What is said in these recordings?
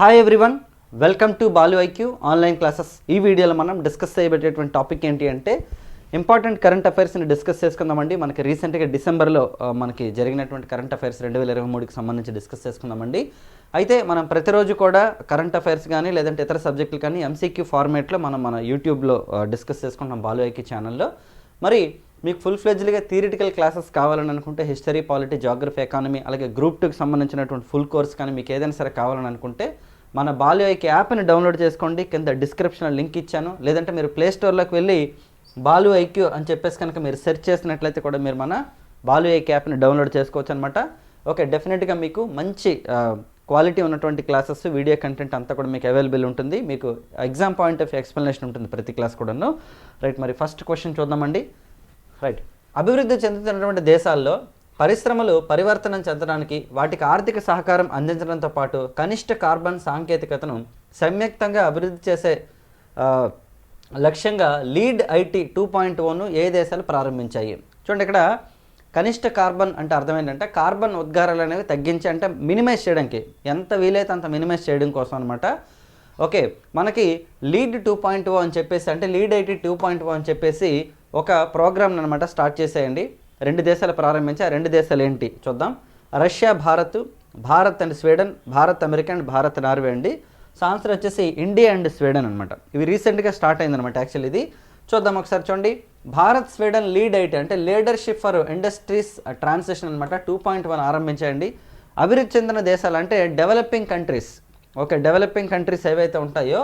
Hi everyone welcome to Balu IQ online classes ఈ వీడియోలో మనం డిస్కస్ చేయబెట్టేటువంటి టాపిక్ ఏంటి అంటే ఇంపార్టెంట్ కరెంట్ అఫైర్స్ని డిస్కస్ చేసుకుందామండి. మనకి రీసెంట్గా డిసెంబర్లో మనకి జరిగినటువంటి కరెంట్ అఫైర్స్ రెండు వేల ఇరవై మూడుకి సంబంధించి డిస్కస్ చేసుకుందామండి. అయితే మనం ప్రతిరోజు కూడా కరెంట్ అఫైర్స్ కానీ లేదంటే ఇతర సబ్జెక్టులు కానీ ఎంసీక్యూ ఫార్మేట్లో మనం మన యూట్యూబ్లో డిస్కస్ చేసుకుంటాం బాలు ఐక్యూ ఛానల్లో మరి మీకు ఫుల్ ఫ్లెజ్డ్గా థియరిటికల్ క్లాసెస్ కావాలని అనుకుంటే హిస్టరీ పాలిటీ జాగ్రఫీ ఎకానమీ అలాగే గ్రూప్ టూకి సంబంధించినటువంటి ఫుల్ కోర్స్ కానీ మీకు ఏదైనా సరే కావాలని అనుకుంటే మన బాలు యాప్ని డౌన్లోడ్ చేసుకోండి. కింద డిస్క్రిప్షన్లో లింక్ ఇచ్చాను. లేదంటే మీరు ప్లే స్టోర్లోకి వెళ్ళి బాలు ఐక్యూ అని చెప్పేసి కనుక మీరు సెర్చ్ చేసినట్లయితే కూడా మీరు మన బాలు ఐక్ యాప్ని డౌన్లోడ్ చేసుకోవచ్చు అనమాట ఓకే డెఫినెట్గా మీకు మంచి క్వాలిటీ ఉన్నటువంటి క్లాసెస్ వీడియో కంటెంట్ అంతా కూడా మీకు అవైలబుల్ ఉంటుంది. మీకు ఎగ్జామ్ పాయింట్ ఆఫ్ ఎక్స్ప్లెనేషన్ ఉంటుంది ప్రతి క్లాస్ కూడాను. రైట్ మరి ఫస్ట్ క్వశ్చన్ చూద్దామండి. రైట్ అభివృద్ధి చెందుతున్నటువంటి దేశాల్లో పరిశ్రమలు పరివర్తనం చెందడానికి వాటికి ఆర్థిక సహకారం అందించడంతో పాటు కనిష్ట కార్బన్ సాంకేతికతను సంయుక్తంగా అభివృద్ధి చేసే లక్ష్యంగా లీడ్ ఐటీ టూ పాయింట్ ఓను ఏ దేశాలు ప్రారంభించాయి? చూడండి ఇక్కడ కనిష్ట కార్బన్ అంటే అర్థం ఏంటంటే కార్బన్ ఉద్గారాలు అనేవి తగ్గించి అంటే మినిమైజ్ చేయడానికి. ఎంత వీలైతే అంత మినిమైజ్ చేయడం కోసం అనమాట ఓకే మనకి లీడ్ టూ పాయింట్ ఓ అని చెప్పేసి అంటే lead IT two point O అని చెప్పేసి ఒక ప్రోగ్రామ్ అనమాట స్టార్ట్ చేసేయండి. రెండు దేశాలు ప్రారంభించి ఆ రెండు దేశాలు ఏంటి చూద్దాం. Russia Bharat Bharat and Sweden Bharat America and Bharat Norway అండి. సో ఆన్సర్ వచ్చేసి ఇండియా అండ్ స్వీడన్ అనమాట ఇవి రీసెంట్గా స్టార్ట్ అయిందనమాట యాక్చువల్ ఇది. చూద్దాం ఒకసారి చూడండి. భారత్ స్వీడన్ లీడ్ అయితే అంటే లీడర్షిప్ ఫర్ ఇండస్ట్రీస్ ట్రాన్సిషన్ అనమాట టూ పాయింట్ వన్ ఆరంభించండి అభివృద్ధి చెందిన దేశాలు అంటే developing countries okay developing countries ఏవైతే ఉంటాయో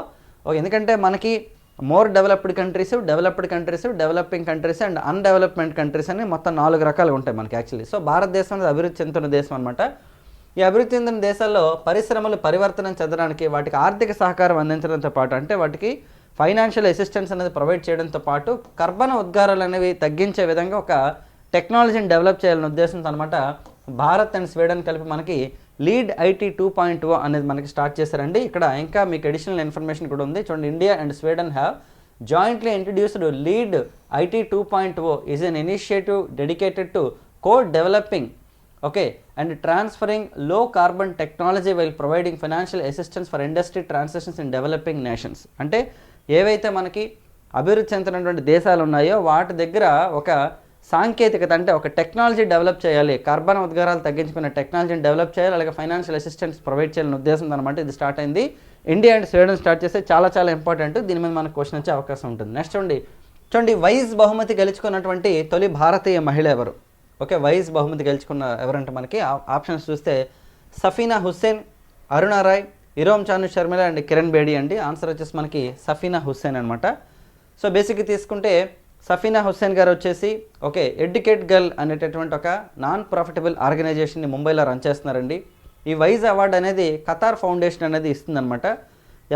ఓకే ఎందుకంటే మనకి more developed countries developed countries developing countries and undevelopment countries అని మొత్తం నాలుగు రకాలుగా ఉంటాయి మనకి యాక్చువల్లీ సో భారతదేశం అనేది అభివృద్ధి చెందుతున్న దేశం అనమాట ఈ అభివృద్ధి చెందిన దేశాల్లో పరిశ్రమలు పరివర్తనం చెందడానికి వాటికి ఆర్థిక సహకారం అందించడంతో పాటు అంటే వాటికి ఫైనాన్షియల్ అసిస్టెన్స్ అనేది ప్రొవైడ్ చేయడంతో పాటు కర్బన ఉద్గారాలు అనేవి తగ్గించే విధంగా ఒక టెక్నాలజీని డెవలప్ చేయాలనే ఉద్దేశంతో అనమాట భారత్ అండ్ స్వీడన్ కలిపి మనకి lead IT two point O అనేది మనకి స్టార్ట్ చేశారండి. ఇక్కడ ఇంకా మీకు అడిషనల్ ఇన్ఫర్మేషన్ కూడా ఉంది. చూడండి India and Sweden have jointly introduced lead IT two point O is an initiative dedicated to co-developing okay and ట్రాన్స్ఫరింగ్లో carbon technology while providing financial assistance for industry transactions in developing nations అంటే ఏవైతే మనకి అభివృద్ధి చెందినటువంటి దేశాలు ఉన్నాయో వాటి దగ్గర ఒక సాంకేతికత అంటే ఒక టెక్నాలజీ డెవలప్ చేయాలి కార్బన్ ఉద్గారాలు తగ్గించుకునే టెక్నాలజీని డెవలప్ చేయాలి అలాగే ఫైనాన్షియల్ అసిస్టెన్స్ ప్రొవైడ్ చేయాలనే ఉద్దేశం అనమాట ఇది స్టార్ట్ అయింది. ఇండియా అండ్ స్వీడన్ స్టార్ట్ చేస్తే చాలా చాలా ఇంపార్టెంట్ దీని మీద మనకు క్వశ్చన్ వచ్చే అవకాశం ఉంటుంది. నెక్స్ట్ చూడండి. చూడండి వైజ్ బహుమతి గెలుచుకున్నటువంటి తొలి భారతీయ మహిళ ఎవరు? ఓకే వైజ్ బహుమతి గెలుచుకున్న ఎవరంటే మనకి ఆప్షన్స్ చూస్తే సఫీనా హుస్సేన్ అరుణా రాయ్ ఇరోమ్ చాను షర్మిల అండ్ కిరణ్ బేడి అండి. ఆన్సర్ వచ్చేసి మనకి సఫీనా హుస్సేన్ అనమాట సో బేసిక్గా తీసుకుంటే సఫీనా హుస్సేన్ గారు వచ్చేసి ఓకే ఎడ్యుకేట్ గర్ల్ అనేటటువంటి ఒక నాన్ ప్రాఫిటబుల్ ఆర్గనైజేషన్ని ముంబైలో రన్ చేస్తున్నారండి. ఈ వైజ్ అవార్డు అనేది కతార్ ఫౌండేషన్ అనేది ఇస్తుందన్నమాట.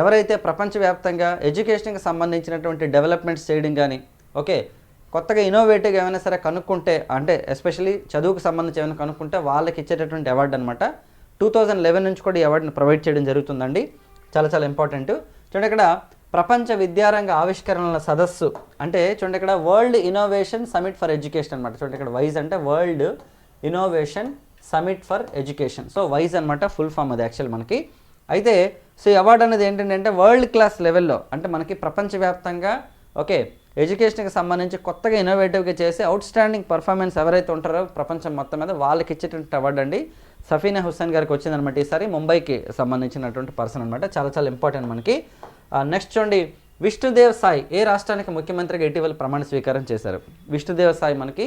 ఎవరైతే ప్రపంచవ్యాప్తంగా ఎడ్యుకేషన్కి సంబంధించినటువంటి డెవలప్మెంట్స్ చేయడం కానీ ఓకే కొత్తగా ఇన్నోవేటివ్గా ఏమైనా సరే కనుక్కుంటే అంటే ఎస్పెషల్లీ చదువుకు సంబంధించి ఏమైనా కనుక్కుంటే వాళ్ళకి ఇచ్చేటటువంటి అవార్డు అనమాట టూ థౌజండ్ లెవెన్ నుంచి కూడా ఈ అవార్డుని ప్రొవైడ్ చేయడం జరుగుతుందండి. చాలా చాలా ఇంపార్టెంట్ చూడండి ఇక్కడ ప్రపంచ విద్యారంగ ఆవిష్కరణల సదస్సు. అంటే చూడండి ఇక్కడ world innovation summit for education అనమాట చూడండి ఇక్కడ వైజ్ అంటే world innovation summit for education so wise అనమాట ఫుల్ ఫామ్ అది యాక్చువల్ మనకి. అయితే సో ఈ అవార్డు అనేది ఏంటంటే వరల్డ్ క్లాస్ లెవెల్లో అంటే మనకి ప్రపంచవ్యాప్తంగా ఓకే ఎడ్యుకేషన్కి సంబంధించి కొత్తగా ఇన్నోవేటివ్గా చేసి అవుట్ స్టాండింగ్ పర్ఫార్మెన్స్ ఎవరైతే ఉంటారో ప్రపంచం మొత్తం మీద వాళ్ళకి ఇచ్చేటువంటి అవార్డు అండి. సఫీనా హుస్సేన్ గారికి వచ్చిందనమాట ఈసారి ముంబైకి సంబంధించినటువంటి పర్సన్ అనమాట చాలా చాలా ఇంపార్టెంట్ మనకి. నెక్స్ట్ చూడండి. విష్ణుదేవ్ సాయి ఏ రాష్ట్రానికి ముఖ్యమంత్రిగా ఇటీవల ప్రమాణ స్వీకారం చేశారు? విష్ణుదేవ్ సాయి మనకి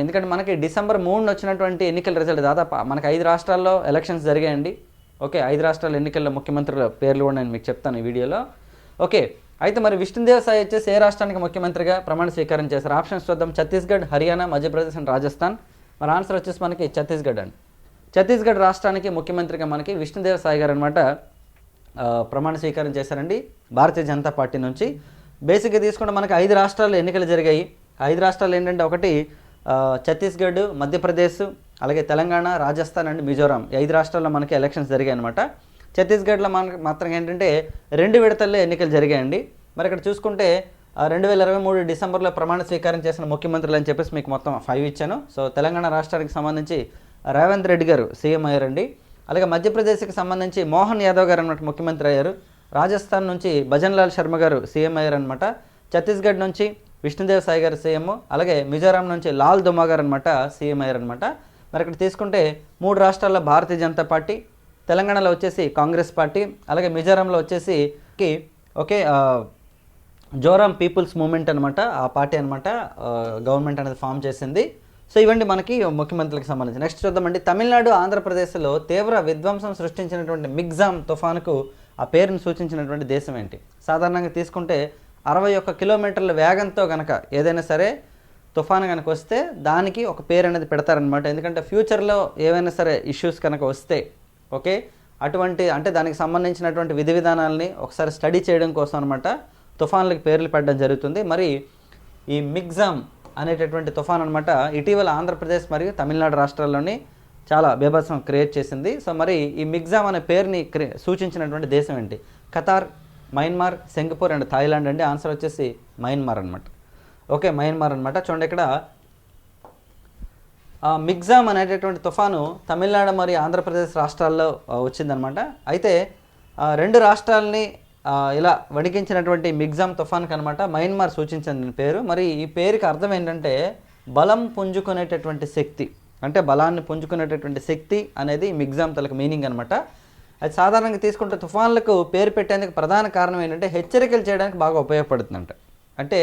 ఎందుకంటే మనకి డిసెంబర్ మూడున వచ్చినటువంటి ఎన్నికల రిజల్ట్ దాదాపు మనకి ఐదు రాష్ట్రాల్లో ఎలక్షన్స్ జరిగాయండి. ఓకే ఐదు రాష్ట్రాల ఎన్నికల్లో ముఖ్యమంత్రుల పేర్లు కూడా నేను మీకు చెప్తాను ఈ వీడియోలో. ఓకే అయితే మరి విష్ణుదేవ్ సాయి వచ్చేసి ఏ రాష్ట్రానికి ముఖ్యమంత్రిగా ప్రమాణ స్వీకారం చేశారు. ఆప్షన్స్ చూద్దాం. ఛత్తీస్గఢ్ హర్యానా మధ్యప్రదేశ్ అండ్ రాజస్థాన్. మరి ఆన్సర్ వచ్చేసి మనకి ఛత్తీస్గఢ్ అండి. ఛత్తీస్గఢ్ రాష్ట్రానికి ముఖ్యమంత్రిగా మనకి విష్ణుదేవ్ సాయి గారు అనమాట ప్రమాణ స్వీకారం చేశారండి భారతీయ జనతా పార్టీ నుంచి. బేసిక్గా తీసుకుంటే మనకి ఐదు రాష్ట్రాలు ఎన్నికలు జరిగాయి. ఐదు రాష్ట్రాలు ఏంటంటే ఒకటి ఛత్తీస్గఢ్ మధ్యప్రదేశ్ అలాగే తెలంగాణ రాజస్థాన్ అండ్ మిజోరాం ఈ ఐదు రాష్ట్రాల్లో మనకి ఎలక్షన్స్ జరిగాయి అనమాట ఛత్తీస్గఢ్లో మన మాత్రం ఏంటంటే రెండు విడతల్లో ఎన్నికలు జరిగాయండి. మరి ఇక్కడ చూసుకుంటే రెండు వేల ఇరవై మూడు డిసెంబర్లో ప్రమాణ స్వీకారం చేసిన ముఖ్యమంత్రులు అని చెప్పేసి మీకు మొత్తం ఫైవ్ ఇచ్చాను. సో తెలంగాణ రాష్ట్రానికి సంబంధించి రేవంత్ రెడ్డి గారు సీఎం అయ్యారండి. అలాగే మధ్యప్రదేశ్కి సంబంధించి మోహన్ యాదవ్ గారు అన్నమాట ముఖ్యమంత్రి అయ్యారు. రాజస్థాన్ నుంచి భజన్లాల్ శర్మ గారు సీఎం అయ్యారు అనమాట ఛత్తీస్గఢ్ నుంచి విష్ణుదేవ్ సాయి గారు సీఎం. అలాగే మిజోరాం నుంచి లాల్ దుమా గారు అనమాట సీఎం అయ్యారనమాట మరి ఇక్కడ తీసుకుంటే మూడు రాష్ట్రాల్లో భారతీయ జనతా పార్టీ తెలంగాణలో వచ్చేసి కాంగ్రెస్ పార్టీ అలాగే మిజోరాంలో వచ్చేసి కి ఓకే జోరాం పీపుల్స్ మూమెంట్ అనమాట ఆ పార్టీ అనమాట గవర్నమెంట్ అనేది ఫామ్ చేసింది. సో ఇవండి మనకి ముఖ్యమంత్రులకు సంబంధించి. నెక్స్ట్ చూద్దామండి. తమిళనాడు ఆంధ్రప్రదేశ్లో తీవ్ర విధ్వంసం సృష్టించినటువంటి మిగ్జామ్ తుఫానుకు ఆ పేరును సూచించినటువంటి దేశం ఏంటి? సాధారణంగా తీసుకుంటే అరవై ఒక్క కిలోమీటర్ల వేగంతో కనుక ఏదైనా సరే తుఫాను కనుక వస్తే దానికి ఒక పేరు అనేది పెడతారనమాట ఎందుకంటే ఫ్యూచర్లో ఏవైనా సరే ఇష్యూస్ కనుక వస్తే ఓకే? అటువంటి అంటే దానికి సంబంధించినటువంటి విధి విధానాలని ఒకసారి స్టడీ చేయడం కోసం అనమాట తుఫాన్లకి పేర్లు పెట్టడం జరుగుతుంది. మరి ఈ మిగ్జామ్ అనేటటువంటి తుఫాన్ అనమాట ఇటీవల ఆంధ్రప్రదేశ్ మరియు తమిళనాడు రాష్ట్రాల్లోని చాలా బీభత్సం క్రియేట్ చేసింది. సో మరి ఈ మిగ్జామ్ అనే పేరుని క్రి సూచించినటువంటి దేశం ఏంటి? Qatar Myanmar Singapore and Thailand అండి. ఆన్సర్ వచ్చేసి మయన్మార్ అనమాట ఓకే మయన్మార్ అనమాట చూడండి ఇక్కడ మిగ్జామ్ అనేటటువంటి తుఫాను తమిళనాడు మరియు ఆంధ్రప్రదేశ్ రాష్ట్రాల్లో వచ్చిందనమాట అయితే రెండు రాష్ట్రాలని ఇలా వణికించినటువంటి మిగ్జామ్ తుఫాన్కి అనమాట మయన్మార్ సూచించింది పేరు. మరి ఈ పేరుకి అర్థం ఏంటంటే బలం పుంజుకునేటటువంటి శక్తి. అంటే బలాన్ని పుంజుకునేటటువంటి శక్తి అనేది మిగ్జామ్ తలకు మీనింగ్ అనమాట అది సాధారణంగా తీసుకుంటే తుఫాన్లకు పేరు పెట్టేందుకు ప్రధాన కారణం ఏంటంటే హెచ్చరికలు చేయడానికి బాగా ఉపయోగపడుతుందంట. అంటే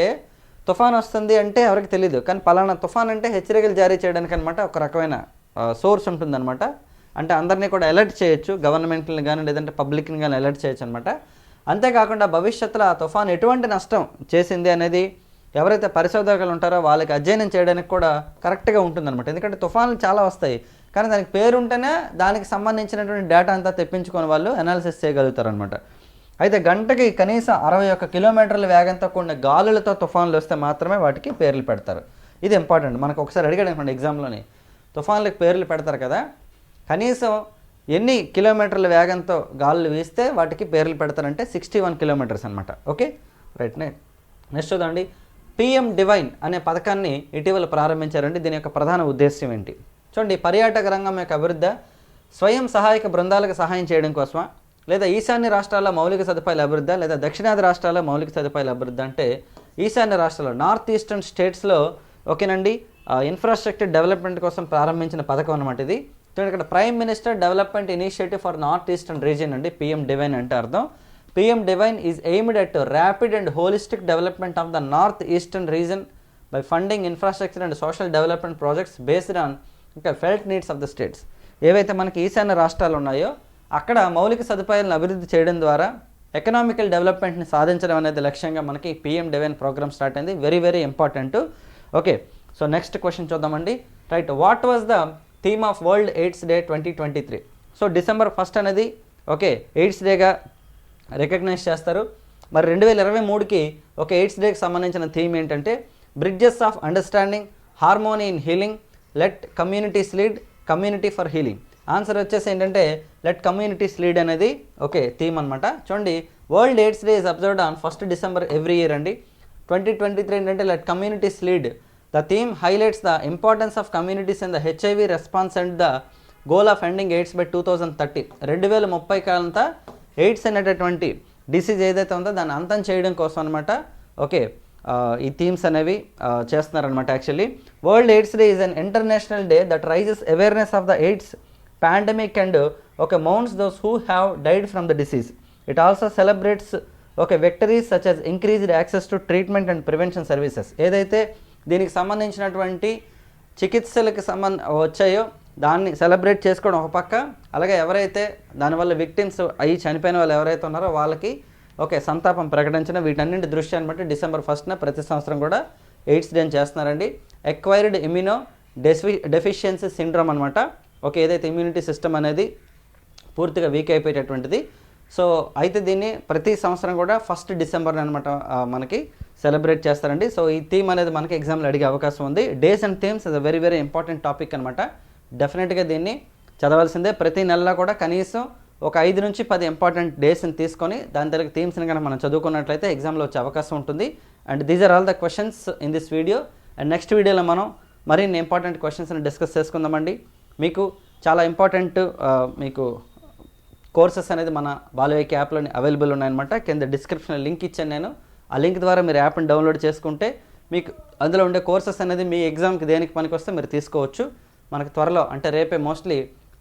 తుఫాన్ వస్తుంది అంటే ఎవరికి తెలియదు కానీ పలానా తుఫాన్ అంటే హెచ్చరికలు జారీ చేయడానికి అనమాట ఒక రకమైన సోర్స్ ఉంటుందన్నమాట. అంటే అందరినీ కూడా అలర్ట్ చేయొచ్చు గవర్నమెంట్ని కానీ లేదంటే పబ్లిక్ని కానీ అలర్ట్ చేయొచ్చు అనమాట అంతేకాకుండా భవిష్యత్తులో ఆ తుఫాన్ ఎటువంటి నష్టం చేసింది అనేది ఎవరైతే పరిశోధకులు ఉంటారో వాళ్ళకి అధ్యయనం చేయడానికి కూడా కరెక్ట్గా ఉంటుందన్నమాట. ఎందుకంటే తుఫాన్లు చాలా వస్తాయి. కానీ దానికి పేరు ఉంటేనే దానికి సంబంధించినటువంటి డేటా అంతా తెప్పించుకొని వాళ్ళు అనాలిసిస్ చేయగలుగుతారు అనమాట అయితే గంటకి కనీసం అరవై ఒక్క కిలోమీటర్ల వేగంతో కూడిన గాలులతో తుఫాన్లు వస్తే మాత్రమే వాటికి పేర్లు పెడతారు. ఇది ఇంపార్టెంట్ మనకు ఒకసారి అడిగాడు అనుకోండి ఎగ్జామ్లోని తుఫాన్లకు పేర్లు పెడతారు కదా. కనీసం ఎన్ని కిలోమీటర్ల వేగంతో గాలులు వీస్తే వాటికి పేర్లు పెడతారంటే సిక్స్టీ వన్ కిలోమీటర్స్ అనమాట ఓకే? రైట్ నెక్స్ట్ చూడండి పిఎం డివైన్ అనే పథకాన్ని ఇటీవల ప్రారంభించారండి. దీని యొక్క ప్రధాన ఉద్దేశ్యం ఏంటి? చూడండి పర్యాటక రంగం యొక్క అభివృద్ధి స్వయం సహాయక బృందాలకు సహాయం చేయడం కోసమా? లేదా ఈశాన్య రాష్ట్రాల మౌలిక సదుపాయాల అభివృద్ధి లేదా దక్షిణాది రాష్ట్రాల మౌలిక సదుపాయాల అభివృద్ధి అంటే ఈశాన్య రాష్ట్రాల్లో నార్త్ ఈస్టర్న్ స్టేట్స్లో ఓకేనండి. ఇన్ఫ్రాస్ట్రక్చర్ డెవలప్మెంట్ కోసం ప్రారంభించిన పథకం అనమాట ఇది. చూడండి ఇక్కడ prime minister development initiative for north eastern region అండి పిఎం డివైన్ అంటే అర్థం. PM divine is aimed at rapid and holistic development of the north eastern region by funding infrastructure and social development projects based on ఇంకా felt needs of the states ఏవైతే మనకి ఈశాన్య రాష్ట్రాలు ఉన్నాయో అక్కడ మౌలిక సదుపాయాలను అభివృద్ధి చేయడం ద్వారా ఎకనామికల్ డెవలప్మెంట్ని సాధించడం అనేది లక్ష్యంగా మనకి పిఎం డెవెన్ ప్రోగ్రామ్ స్టార్ట్ అయింది. Very very important okay so next question చూద్దామండి. Right what was the theme of world AIDS day twenty twenty three so December first అనేది ఓకే ఎయిడ్స్ డేగా రికగ్నైజ్ చేస్తారు. మరి రెండు వేల ఇరవై మూడుకి ఒక ఎయిడ్స్ డేకి సంబంధించిన థీమ్ ఏంటంటే bridges of understanding harmony in healing let communities lead community for healing answer వచ్చేసి ఏంటంటే లెట్ కమ్యూనిటీస్ లీడ్ అనేది ఓకే థీమ్ అనమాట చూడండి world AIDS day is observed on first December every year అండి. ట్వంటీ ట్వంటీ త్రీ ఏంటంటే let communities lead the theme highlights the importance of communities in the HIV response and the goal of ending AIDS by two thousand thirty రెండు వేల ముప్పై కాలంతా AIDS అనేటటువంటి disease ఏదైతే ఉందో దాన్ని అంతం చేయడం కోసం అనమాట ఓకే ఈ థీమ్స్ అనేవి చేస్తున్నారనమాట actually world AIDS day is an international day that raises awareness of the AIDS pandemic and ఒక mourns those who have died from the disease it also celebrates ఒక victories such as increased access to treatment and prevention services ఏదైతే దీనికి సంబంధించినటువంటి చికిత్సలకు సంబంధ వచ్చాయో దాన్ని celebrate చేసుకోవడం ఒక పక్క. అలాగే ఎవరైతే దానివల్ల విక్టిమ్స్ అయ్యి చనిపోయిన వాళ్ళు ఎవరైతే ఉన్నారో వాళ్ళకి ఓకే సంతాపం ప్రకటించడం వీటన్నింటి దృష్టి అనమాట డిసెంబర్ ఫస్ట్న ప్రతి సంవత్సరం కూడా ఎయిడ్స్ డే చేస్తున్నారండి. Acquired immuno defi deficiency syndrome అనమాట ఓకే ఏదైతే ఇమ్యూనిటీ సిస్టమ్ అనేది పూర్తిగా వీక్ అయిపోయేటటువంటిది. సో అయితే దీన్ని ప్రతి సంవత్సరం కూడా ఫస్ట్ డిసెంబర్ అనమాట మనకి సెలబ్రేట్ చేస్తారండి. సో ఈ థీమ్ అనేది మనకి ఎగ్జామ్లో అడిగే అవకాశం ఉంది. Days and themes is a very very important topic అనమాట డెఫినెట్గా దీన్ని చదవాల్సిందే. ప్రతి నెలలో కూడా కనీసం ఒక ఐదు నుంచి పది ఇంపార్టెంట్ డేస్ని తీసుకొని దాని తరగతి థీమ్స్ని కనుక మనం చదువుకున్నట్లయితే ఎగ్జామ్లో వచ్చే అవకాశం ఉంటుంది. And these are all the questions in this video and next వీడియోలో మనం మరిన్ని ఇంపార్టెంట్ క్వశ్చన్స్ని డిస్కస్ చేసుకుందామండి. మీకు చాలా ఇంపార్టెంట్ మీకు కోర్సెస్ అనేది మన బాలవేకి యాప్లోని అవైలబుల్ ఉన్నాయన్నమాట. కింద డిస్క్రిప్షన్లో లింక్ ఇచ్చాను నేను. ఆ లింక్ ద్వారా మీరు యాప్ని డౌన్లోడ్ చేసుకుంటే మీకు అందులో ఉండే కోర్సెస్ అనేది మీ ఎగ్జామ్కి దేనికి పనికి వస్తే మీరు తీసుకోవచ్చు. మనకు త్వరలో అంటే రేపే mostly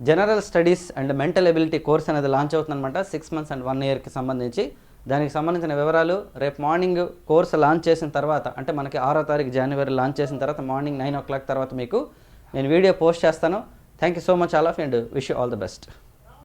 general studies and mental ability course అనేది లాంచ్ అవుతుందన్నమాట. సిక్స్ మంత్స్ అండ్ వన్ ఇయర్కి సంబంధించి. దానికి సంబంధించిన వివరాలు రేపు మార్నింగ్ కోర్స్ లాంచ్ చేసిన తర్వాత అంటే మనకి ఆరో తారీఖు జనవరి లాంచ్ చేసిన తర్వాత మార్నింగ్ నైన్ ఓ క్లాక్ తర్వాత మీకు నేను వీడియో పోస్ట్ చేస్తాను. Thank you so much, Alaf, and wish you all the best.